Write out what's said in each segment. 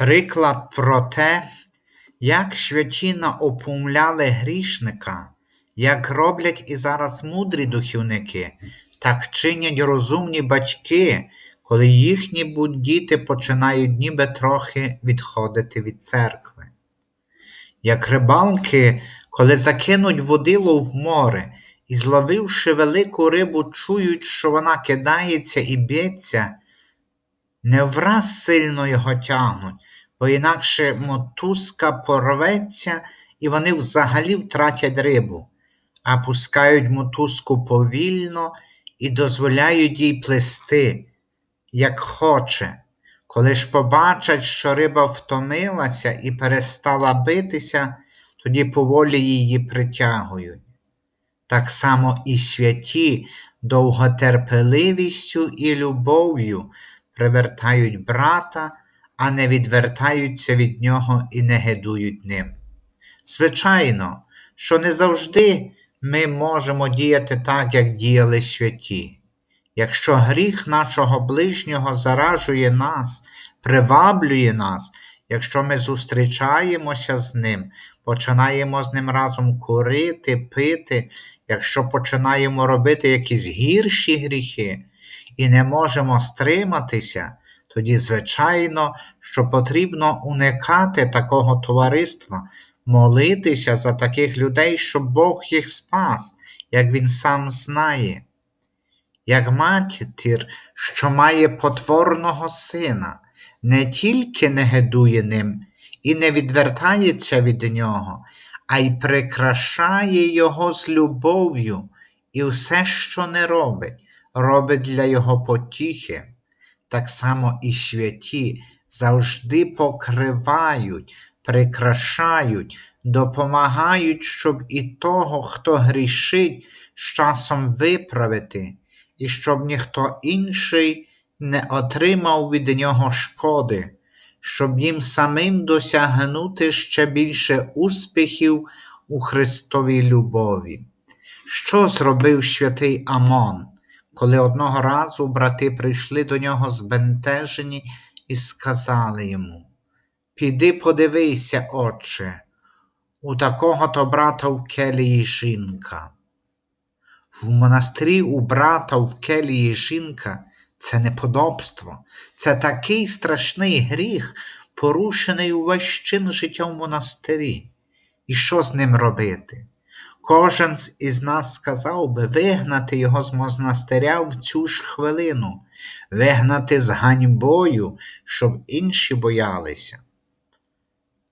Приклад про те, як святі наопумляли грішника, як роблять і зараз мудрі духівники, так чинять розумні батьки, коли їхні діти починають ніби трохи відходити від церкви. Як рибалки, коли закинуть водило в море і, зловивши велику рибу, чують, що вона кидається і б'ється, не враз сильно його тягнуть, бо інакше мотузка порветься і вони взагалі втратять рибу, а пускають мотузку повільно і дозволяють їй плисти, як хоче. Коли ж побачать, що риба втомилася і перестала битися, тоді поволі її притягують. Так само і святі довготерпеливістю і любов'ю привертають брата, а не відвертаються від нього і не гидують ним. Звичайно, що не завжди ми можемо діяти так, як діяли святі. Якщо гріх нашого ближнього заражує нас, приваблює нас, якщо ми зустрічаємося з ним, починаємо з ним разом курити, пити, якщо починаємо робити якісь гірші гріхи і не можемо стриматися, тоді, звичайно, що потрібно уникати такого товариства, молитися за таких людей, щоб Бог їх спас, як Він сам знає. Як матір, що має потворного сина, не тільки не гидує ним і не відвертається від нього, а й прикрашає його з любов'ю і все, що не робить, робить для його потіхи. Так само і святі завжди покривають, прикрашають, допомагають, щоб і того, хто грішить, з часом виправити, і щоб ніхто інший не отримав від нього шкоди, щоб їм самим досягнути ще більше успіхів у Христовій любові. Що зробив святий Амон, коли одного разу брати прийшли до нього збентежені і сказали йому Піди подивися, отче, у такого то брата в келії жінка. В монастирі у брата в келії жінка це неподобство, це такий страшний гріх, порушений увесь чин життя в монастирі. І що з ним робити? Кожен із нас сказав би вигнати його з монастиря в цю ж хвилину, вигнати з ганьбою, щоб інші боялися.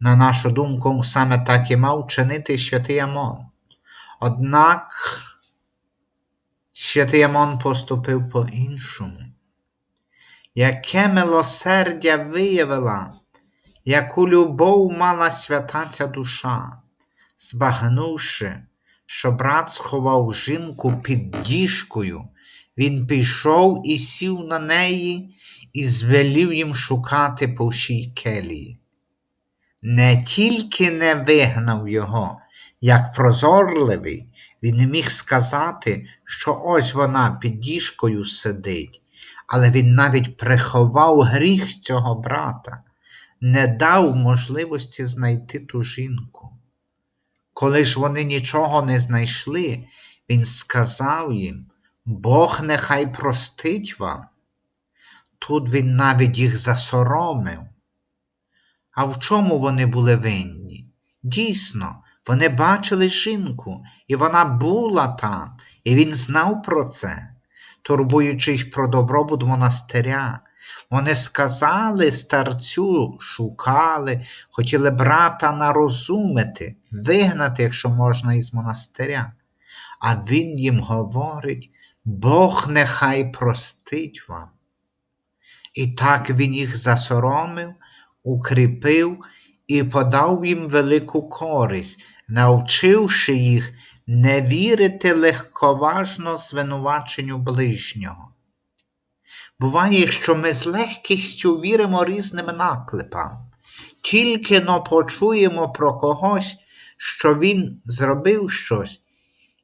На нашу думку, саме так і мав чинити святий Амон. Однак святий Амон поступив по-іншому. Яке милосердя виявила, яку любов мала свята ця душа, збагнувши, що брат сховав жінку під діжкою, він пішов і сів на неї і звелів їм шукати по всій келії. Не тільки не вигнав його, як прозорливий, він міг сказати, що ось вона під діжкою сидить, але він навіть приховав гріх цього брата, не дав можливості знайти ту жінку. Коли ж вони нічого не знайшли, він сказав їм, Бог нехай простить вам. Тут він навіть їх засоромив. А в чому вони були винні? Дійсно, вони бачили жінку, і вона була там, і він знав про це, турбуючись про добробут монастиря. Вони сказали старцю, шукали, хотіли брата нарозумити, вигнати, якщо можна, із монастиря. А він їм говорить, Бог нехай простить вам. І так він їх засоромив, укріпив і подав їм велику користь, навчивши їх не вірити легковажно звинуваченню ближнього. Буває, що ми з легкістю віримо різним наклепам, тільки но почуємо про когось, що він зробив щось,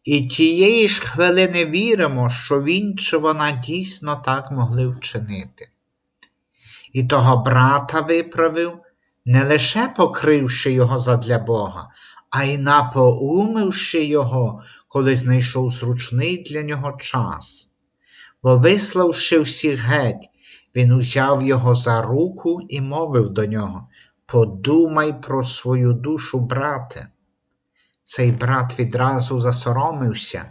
і тієї ж хвилини віримо, що він чи вона дійсно так могли вчинити. І того брата виправив, не лише покривши його задля Бога, а й напоумивши його, коли знайшов зручний для нього час. Бо, виславши всіх геть, він узяв його за руку і мовив до нього Подумай про свою душу, брате. Цей брат відразу засоромився,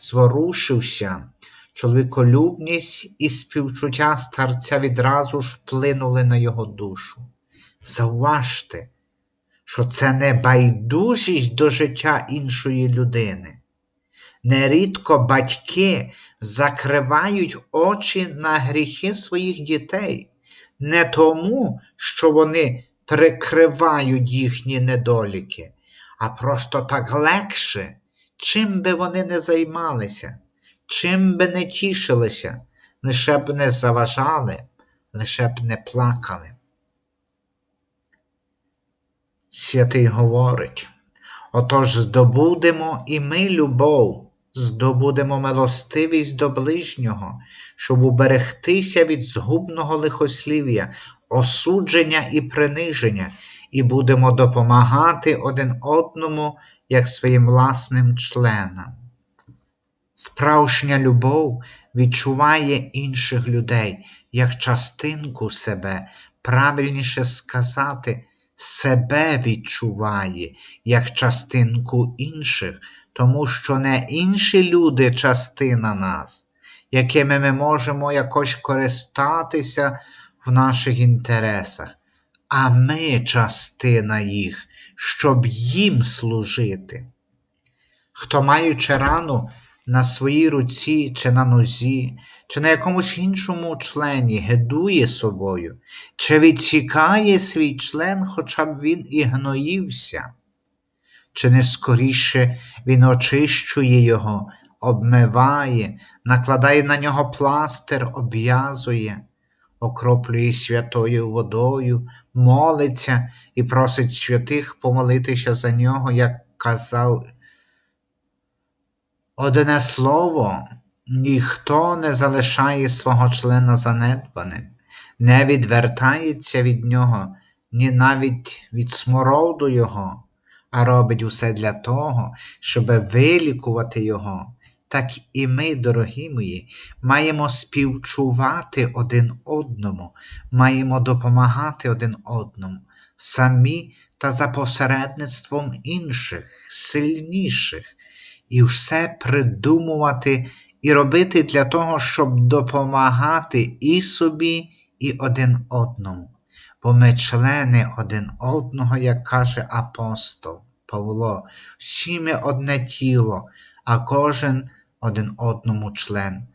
зворушився. Чоловіколюбність і співчуття старця відразу ж вплинули на його душу. Зауважте, що це не байдужість до життя іншої людини. Нерідко батьки закривають очі на гріхи своїх дітей, не тому, що вони прикривають їхні недоліки, а просто так легше, чим би вони не займалися, чим би не тішилися, лише б не заважали, лише б не плакали. Святий говорить, отож здобудемо і ми любов, здобудемо милостивість до ближнього, щоб уберегтися від згубного лихослів'я, осудження і приниження, і будемо допомагати один одному, як своїм власним членам. Справжня любов відчуває інших людей як частинку себе, правильніше сказати, себе відчуває як частинку інших, тому що не інші люди частина нас, якими ми можемо якось користатися в наших інтересах, а ми частина їх, щоб їм служити. Хто маючи рану, на своїй руці чи на нозі, чи на якомусь іншому члені гидує собою, чи відсікає свій член, хоча б він і гноївся, чи не скоріше він очищує його, обмиває, накладає на нього пластир, обв'язує, окроплює святою водою, молиться і просить святих помолитися за нього, як казав Одне слово, ніхто не залишає свого члена занедбаним, не відвертається від нього, ні навіть від смороду його, а робить усе для того, щоб вилікувати його. Так і ми, дорогі мої, маємо співчувати один одному, маємо допомагати один одному, самі та за посередництвом інших, сильніших і все придумувати і робити для того, щоб допомагати і собі, і один одному. Бо ми члени один одного, як каже апостол Павло, всі ми одне тіло, а кожен один одному член.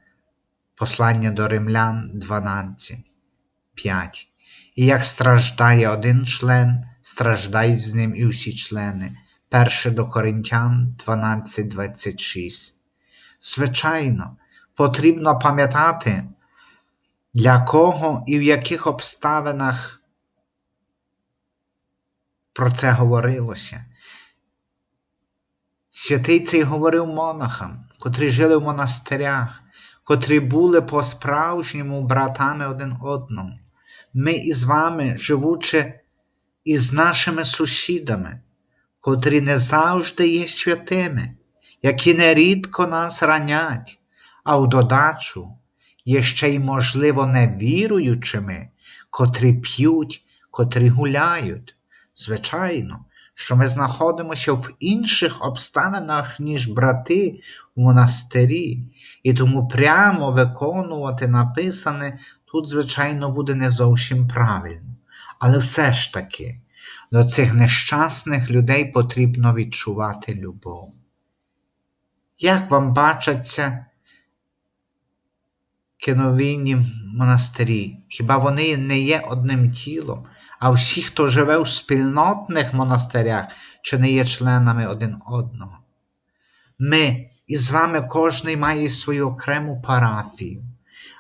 Послання до римлян 12, 5. І як страждає один член, страждають з ним і всі члени. 1 до Коринтян 12.26. Звичайно, потрібно пам'ятати, для кого і в яких обставинах про це говорилося. Святий цей говорив монахам, котрі жили в монастирях, котрі були по-справжньому братами один одному. Ми із вами, живучи із нашими сусідами котрі не завжди є святими, які нерідко нас ранять, а в додачу є ще й, можливо, невіруючими, котрі п'ють, котрі гуляють. Звичайно, що ми знаходимося в інших обставинах, ніж брати в монастирі, і тому прямо виконувати написане тут, звичайно, буде не зовсім правильно. Але все ж таки, до цих нещасних людей потрібно відчувати любов. Як вам бачаться киновійні монастирі? Хіба вони не є одним тілом? А всі, хто живе у спільнотних монастирях, чи не є членами один одного? Ми із вами кожний має свою окрему парафію,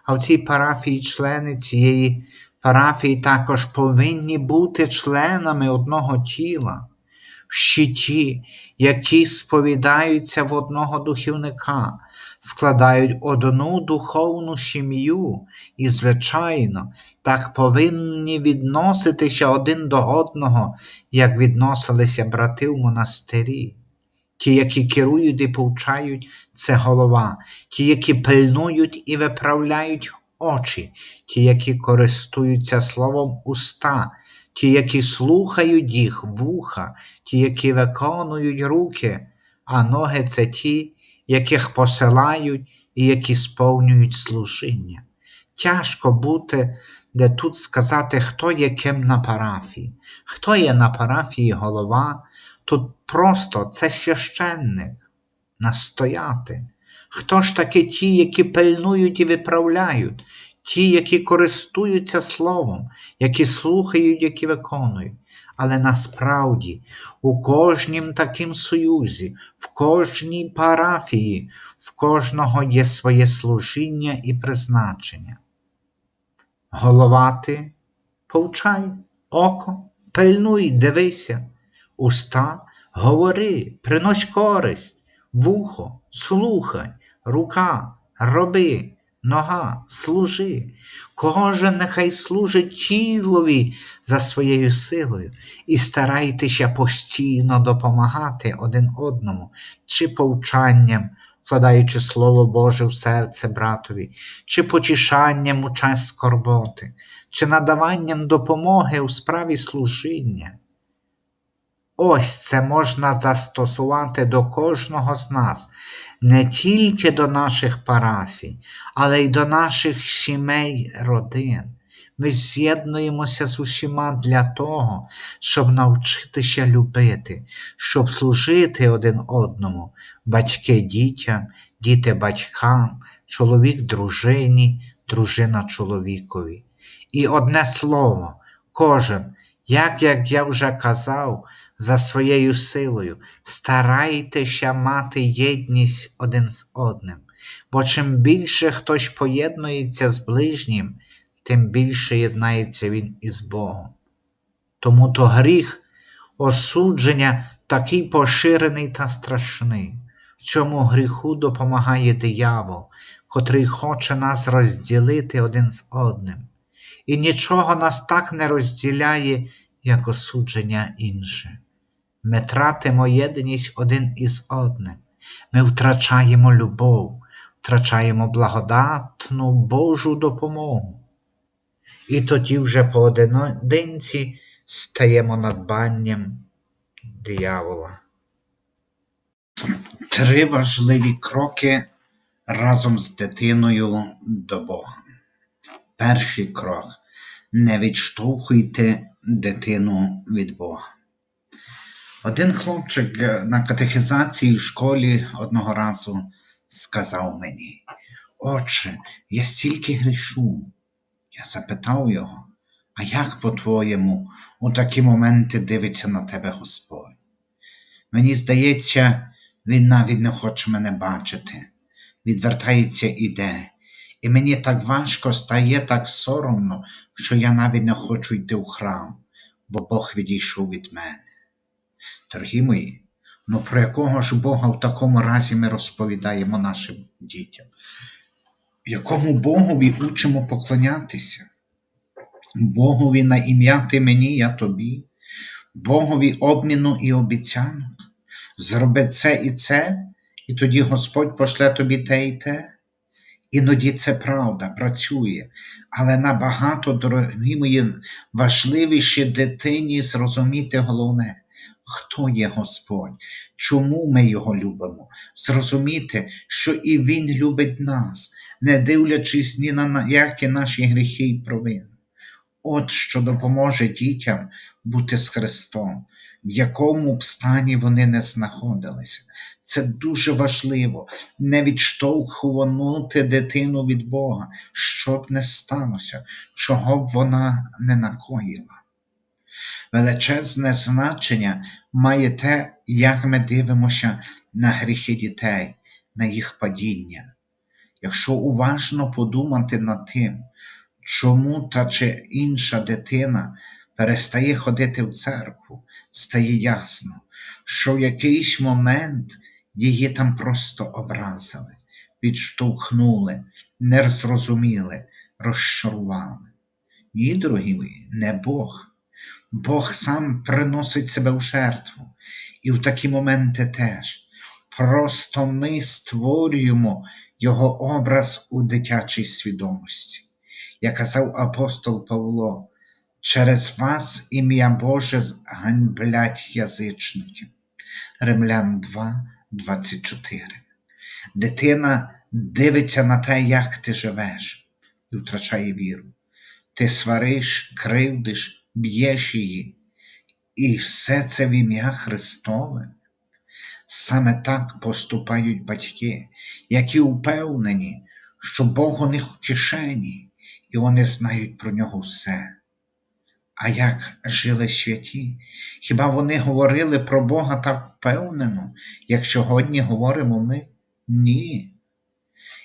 а в цій парафії члени цієї парафії також повинні бути членами одного тіла, всі ті, які сповідаються в одного духівника, складають одну духовну сім'ю, і, звичайно, так повинні відноситися один до одного, як відносилися брати в монастирі. Ті, які керують і повчають, це голова, ті, які пильнують і виправляють очі, ті, які користуються словом уста, ті, які слухають їх вуха, ті, які виконують руки, а ноги це ті, яких посилають і які сповнюють служіння. Тяжко бути, де тут сказати, хто є ким на парафії. Хто є на парафії голова, тут просто це священник, настояти. Хто ж таки ті, які пильнують і виправляють, ті, які користуються словом, які слухають, які виконують. Але насправді у кожнім таким союзі, в кожній парафії, в кожного є своє служіння і призначення. Головати, повчай, око, пильнуй, дивися, уста, говори, принось користь, вухо, слухай, рука, роби, нога, служи. Кожен нехай служить тілові за своєю силою, і старайтеся постійно допомагати один одному, чи повчанням, вкладаючи Слово Боже в серце братові, чи потішанням у час скорботи, чи надаванням допомоги у справі служіння. Ось це можна застосувати до кожного з нас, не тільки до наших парафій, але й до наших сімей, родин. Ми з'єднуємося з усіма для того, щоб навчитися любити, щоб служити один одному, батьки дітям, діти батькам, чоловік дружині, дружина чоловікові. І одне слово, кожен, як, як я вже казав, за своєю силою, старайтеся мати єдність один з одним, бо чим більше хтось поєднується з ближнім, тим більше єднається він із Богом. Тому то гріх осудження такий поширений та страшний. В цьому гріху допомагає диявол, котрий хоче нас розділити один з одним. І нічого нас так не розділяє, як осудження інше. Ми тратимо єдність один із одним. Ми втрачаємо любов, втрачаємо благодатну Божу допомогу. І тоді вже поодинці стаємо надбанням диявола. Три важливі кроки разом з дитиною до Бога. Перший крок не відштовхуйте дитину від Бога. Один хлопчик е, на катехізації в школі одного разу сказав мені: Отче, я стільки грішу. Я запитав його, а як, по-твоєму, у такі моменти дивиться на тебе Господь? Мені здається, він навіть не хоче мене бачити, відвертається іде, і мені так важко стає так соромно, що я навіть не хочу йти в храм, бо Бог відійшов від мене. Дорогі мої, ну про якого ж Бога в такому разі ми розповідаємо нашим дітям? Якому Богові учимо поклонятися? Богові на ім'я ти мені, я тобі, Богові обміну і обіцянок. Зроби це і це, і тоді Господь пошле тобі те і те. Іноді це правда, працює, але набагато, дорогі мої, важливіше дитині зрозуміти головне, хто є Господь, чому ми Його любимо, зрозуміти, що і Він любить нас, не дивлячись ні на які наші гріхи і провини. От що допоможе дітям бути з Христом, в якому б стані вони не знаходилися. Це дуже важливо не відштовхувати дитину від Бога, що б не сталося, чого б вона не накоїла. Величезне значення має те, як ми дивимося на гріхи дітей, на їх падіння. Якщо уважно подумати над тим, чому та чи інша дитина перестає ходити в церкву, стає ясно, що в якийсь момент її там просто образили. відштовхнули, не зрозуміли, розчарували. Ні, дорогі мої, не Бог. Бог сам приносить себе в жертву. І в такі моменти теж. Просто ми створюємо Його образ у дитячій свідомості. Як казав апостол Павло, через вас ім'я Боже ганьблять язичники. Римлян 2, 24. Дитина дивиться на те, як ти живеш, і втрачає віру. Ти свариш, кривдиш, б'єш її. І все це в ім'я Христове. Саме так поступають батьки, які впевнені, що Бог у них в кишені, і вони знають про нього все. А як жили святі? Хіба вони говорили про Бога так впевнено, як сьогодні говоримо ми? Ні.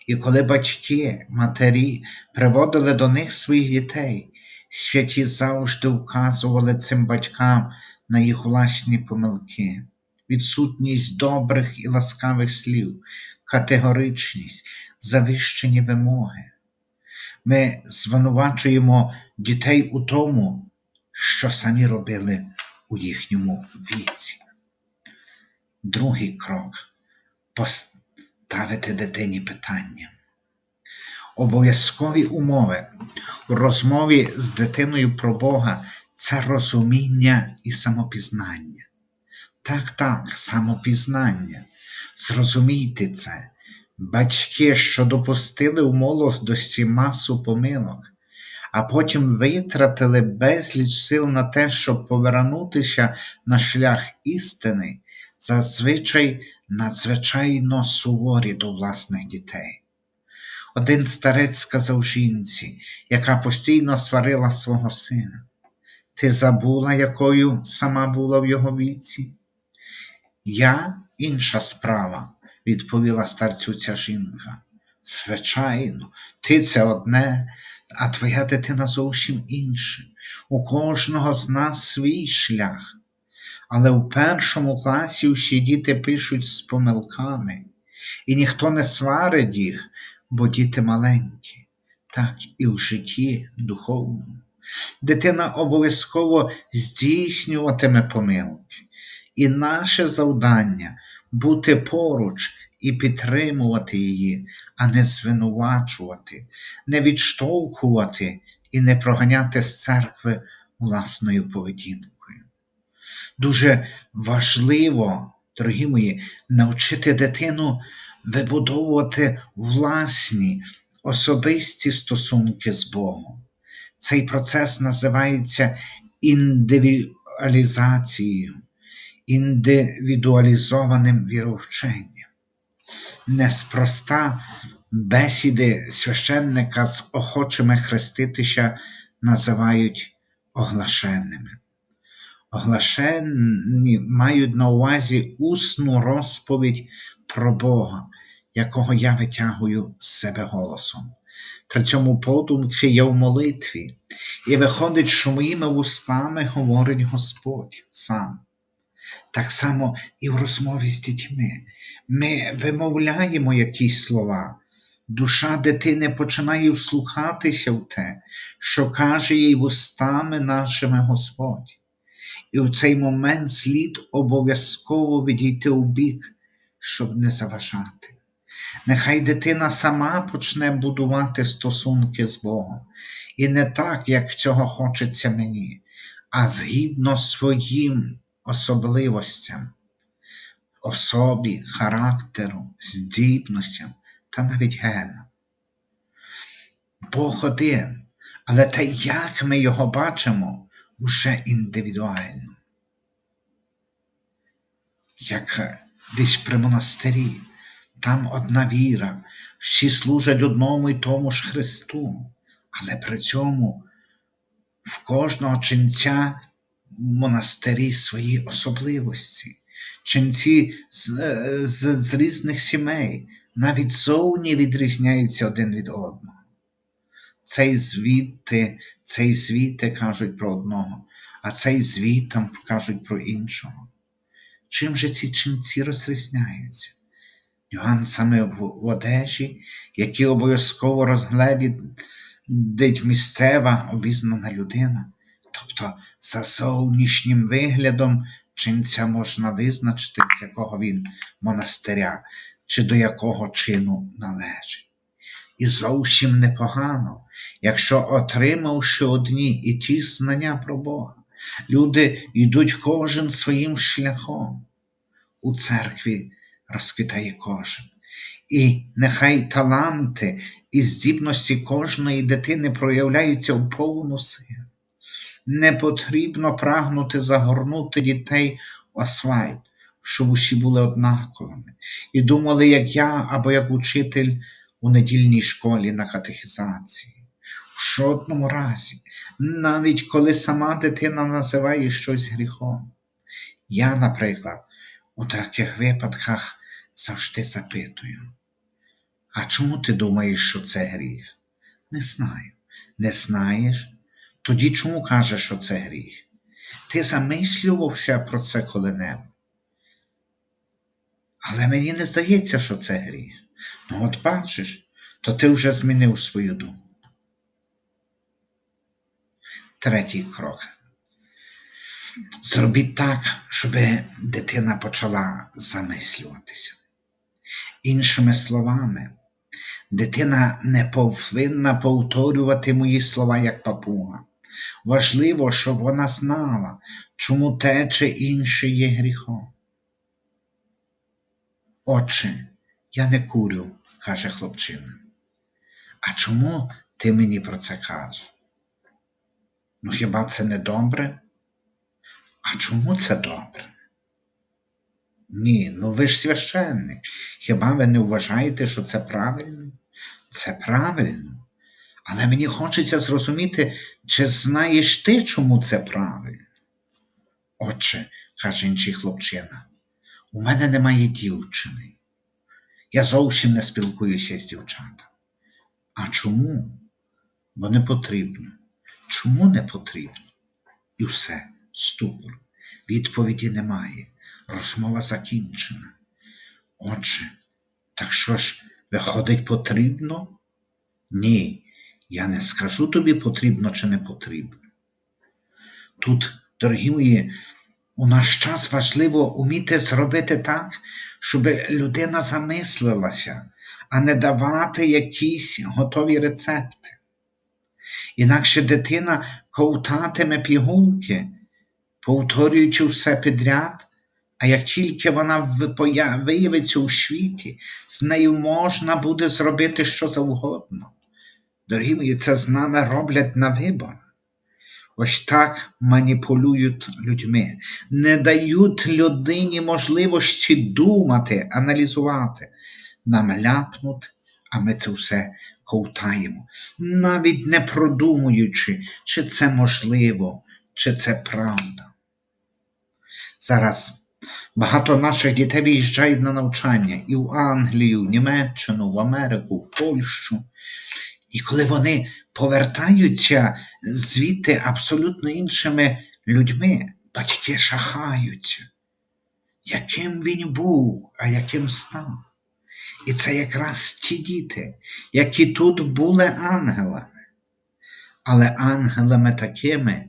І коли батьки, матері приводили до них своїх дітей, святі завжди вказували цим батькам на їх власні помилки, відсутність добрих і ласкавих слів, категоричність, завищені вимоги. Ми звинувачуємо дітей у тому, що самі робили у їхньому віці. Другий крок поставити дитині питання. Обов'язкові умови у розмові з дитиною про Бога це розуміння і самопізнання. Так, так, самопізнання. Зрозумійте це. Батьки, що допустили в молодості масу помилок, а потім витратили безліч сил на те, щоб повернутися на шлях істини, зазвичай надзвичайно суворі до власних дітей. Один старець сказав жінці, яка постійно сварила свого сина. Ти забула, якою сама була в його віці? Я інша справа, відповіла старцю ця жінка. Звичайно, ти це одне, а твоя дитина зовсім інше. У кожного з нас свій шлях. Але в першому класі всі діти пишуть з помилками, і ніхто не сварить їх, бо діти маленькі, так і в житті духовному. Дитина обов'язково здійснюватиме помилки, і наше завдання бути поруч і підтримувати її, а не звинувачувати, не відштовхувати і не проганяти з церкви власною поведінкою. Дуже важливо, дорогі мої, навчити дитину вибудовувати власні особисті стосунки з Богом. Цей процес називається індивідуалізацією, індивідуалізованим віровченням. Неспроста бесіди священника з охочими хреститися називають оглашеними. Оглашені мають на увазі усну розповідь про Бога, якого я витягую з себе голосом. При цьому подумки я в молитві, і виходить, що моїми вустами говорить Господь сам. Так само і в розмові з дітьми. Ми вимовляємо якісь слова. Душа дитини починає вслухатися в те, що каже їй вустами нашими Господь. І в цей момент слід обов'язково відійти у бік, щоб не заважати. Нехай дитина сама почне будувати стосунки з Богом, і не так, як цього хочеться мені, а згідно своїм особливостям, особі, характеру, здібностям та навіть генам. Бог один, але те, як ми його бачимо, уже індивідуально. Як десь при монастирі, там одна віра, всі служать одному і тому ж Христу, але при цьому в кожного ченця в монастирі свої особливості, ченці з, з, з різних сімей, навіть зовні відрізняються один від одного. Цей звідти, цей звідти кажуть про одного, а цей звідтам кажуть про іншого. Чим же ці ченці розрізняються? нюансами в, в одежі, які обов'язково розгледить місцева обізнана людина. Тобто за зовнішнім виглядом чинця можна визначити, з якого він монастиря, чи до якого чину належить. І зовсім непогано, якщо отримавши одні і ті знання про Бога, люди йдуть кожен своїм шляхом. У церкві розквітає кожен. І нехай таланти і здібності кожної дитини проявляються в повну силу. Не потрібно прагнути загорнути дітей в асфальт, щоб усі були однаковими, і думали, як я або як учитель у недільній школі на катехізації. В жодному разі, навіть коли сама дитина називає щось гріхом. Я, наприклад, у таких випадках завжди запитую. А чому ти думаєш, що це гріх? Не знаю. Не знаєш? Тоді чому кажеш, що це гріх? Ти замислювався про це коли-небудь? Але мені не здається, що це гріх. Ну, от бачиш, то ти вже змінив свою думку. Третій крок. Зробіть так, щоб дитина почала замислюватися. Іншими словами, дитина не повинна повторювати мої слова як папуга. Важливо, щоб вона знала, чому те чи інше є гріхом. Отче, я не курю, каже хлопчина. А чому ти мені про це кажеш? Ну хіба це не добре? А чому це добре? Ні, ну ви ж священник. Хіба ви не вважаєте, що це правильно? Це правильно. Але мені хочеться зрозуміти, чи знаєш ти, чому це правильно? Отче, каже інший хлопчина, у мене немає дівчини. Я зовсім не спілкуюся з дівчатами. А чому? Бо не потрібно. Чому не потрібно? І все, ступор. Відповіді немає. Розмова закінчена. Отже, так що ж, виходить, потрібно? Ні, я не скажу тобі, потрібно чи не потрібно. Тут, дорогі мої, у наш час важливо уміти зробити так, щоб людина замислилася, а не давати якісь готові рецепти. Інакше дитина ковтатиме пігулки, повторюючи все підряд, а як тільки вона виявиться у світі, з нею можна буде зробити що завгодно. Дорогі мої, це з нами роблять на вибор. Ось так маніпулюють людьми, не дають людині можливості думати, аналізувати. Нам ляпнуть, а ми це все ковтаємо, навіть не продумуючи, чи це можливо, чи це правда. Зараз багато наших дітей виїжджають на навчання і в Англію, в Німеччину, в Америку, в Польщу. І коли вони повертаються звідти абсолютно іншими людьми, батьки шахаються, яким він був, а яким став. І це якраз ті діти, які тут були ангелами, але ангелами такими,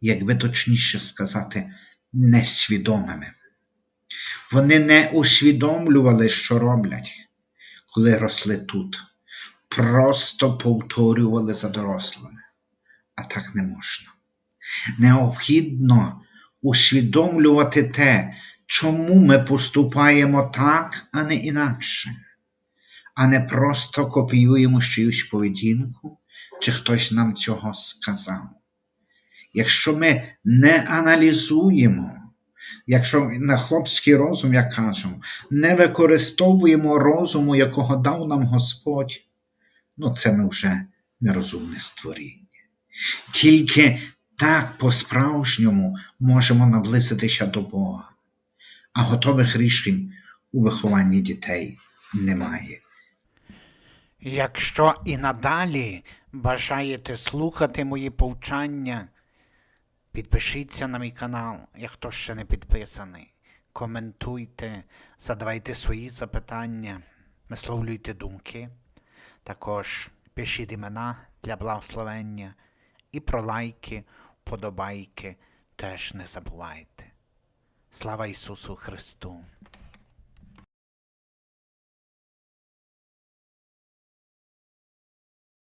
як би точніше сказати, несвідомими. Вони не усвідомлювали, що роблять, коли росли тут просто повторювали за дорослими, а так не можна. Необхідно усвідомлювати те, чому ми поступаємо так, а не інакше, а не просто копіюємо чиюсь поведінку, чи хтось нам цього сказав. Якщо ми не аналізуємо, якщо на хлопський розум, як кажемо, не використовуємо розуму, якого дав нам Господь, ну це ми вже нерозумне створіння. Тільки так по-справжньому можемо наблизитися до Бога, а готових рішень у вихованні дітей немає. Якщо і надалі бажаєте слухати мої повчання, підпишіться на мій канал, як хто ще не підписаний. коментуйте, задавайте свої запитання, висловлюйте думки. Також пишіть імена для благословення і про лайки, вподобайки теж не забувайте. Слава Ісусу Христу!